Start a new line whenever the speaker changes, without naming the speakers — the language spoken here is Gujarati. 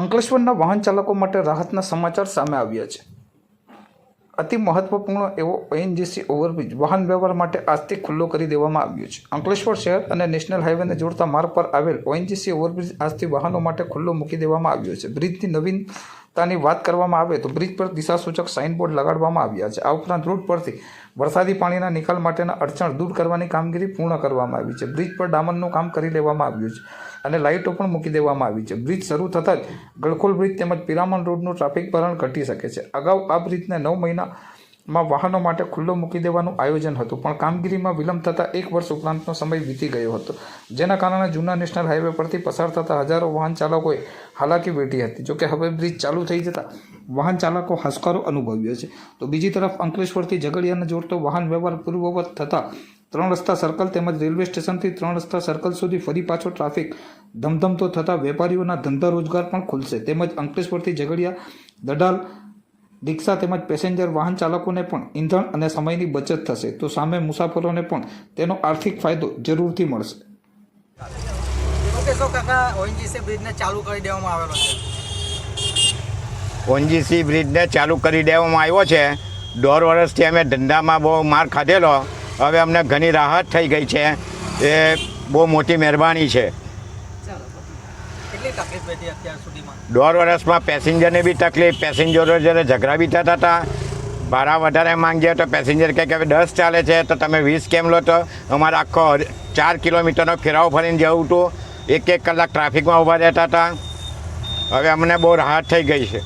અંકલેશ્વરના વાહન ચાલકો માટે રાહતના સમાચાર સામે આવ્યા છે. અતિ મહત્વપૂર્ણ એવો ઓએનજીસી ઓવરબ્રિજ વાહન વ્યવહાર માટે આજથી ખુલ્લો કરી દેવામાં આવ્યો છે. અંકલેશ્વર શહેર અને નેશનલ હાઈવેને જોડતા માર્ગ પર આવેલ ઓએનજીસી ઓવરબ્રિજ આજથી વાહનો માટે ખુલ્લો મૂકી દેવામાં આવ્યો છે. બ્રિજની નવીનતાની વાત કરવામાં આવે તો બ્રિજ પર દિશાસૂચક સાઇનબોર્ડ લગાડવામાં આવ્યા છે. આ ઉપરાંત રૂટ પરથી વરસાદી પાણીના નિકાલ માટેના અડચણ દૂર કરવાની કામગીરી પૂર્ણ કરવામાં આવી છે. બ્રિજ પર ડામરનું કામ કરી લેવામાં આવ્યું છે અને લાઇટો પણ મૂકી દેવામાં આવી છે. બ્રિજ શરૂ થતાં જ ગળખોલ બ્રિજ તેમજ પિરામણ રોડનું ટ્રાફિક ભરણ ઘટી શકે છે. અગાઉ આ બ્રિજને નવ મહિનામાં વાહનો માટે ખુલ્લો મૂકી દેવાનું આયોજન હતું. પણ કામગીરીમાં વિલંબ થતાં એક વર્ષ ઉપરાંતનો સમય વીતી ગયો હતો. જેના કારણે જૂના નેશનલ હાઈવે પરથી પસાર થતા હજારો વાહન ચાલકોએ હાલાકી વેઠી હતી. જોકે હવે બ્રિજ ચાલુ થઈ જતાં વાહન ચાલકો હાશકારો અનુભવ્યો છે. તો બીજી તરફ અંકલેશ્વરથી ઝઘડિયાને જોડતો વાહન વ્યવહાર પૂર્વવત થતાં ત્રણ રસ્તા સર્કલ તેમજ રેલવે સ્ટેશનથી ત્રણ રસ્તા સર્કલ સુધી ફરી પાછો ટ્રાફિક ધમધમતો થતાં વેપારીઓના ધંધા રોજગાર પણ ખુલશે. તેમજ અંકલેશ્વરથી ઝઘડિયા દડાલ રિક્ષા તેમજ પેસેન્જર વાહન ચાલકોને પણ ઈંધણ અને સમયની બચત થશે. તો સામે મુસાફરોને પણ તેનો આર્થિક ફાયદો જરૂરથી મળશે.
શું કાકા ઓએનજીસી બ્રિજને ચાલુ કરી દેવામાં આવેલો છે.
ઓનજીસી બ્રિજને ચાલુ કરી દેવામાં આવ્યો છે. દોઢ વર્ષથી અમે ધંધામાં બહુ માર ખાધેલો. હવે અમને ઘણી રાહત થઈ ગઈ છે. એ બહુ મોટી મહેરબાની છે.
કેટલી
દોઢ વર્ષમાં પેસેન્જરને બી તકલીફ, પેસેન્જરો જ્યારે ઝઘડા બી થતા હતા, ભાડા વધારે માંગીએ તો પેસેન્જર કહે કે, હવે દસ ચાલે છે, તો તમે વીસ કેમ લો તો? અમારે આખો ચાર કિલોમીટરનો ફેરાવો ફરીને જવું હતું. એક એક કલાક ટ્રાફિકમાં ઊભા રહેતા હતા. હવે અમને બહુ રાહત થઈ ગઈ છે.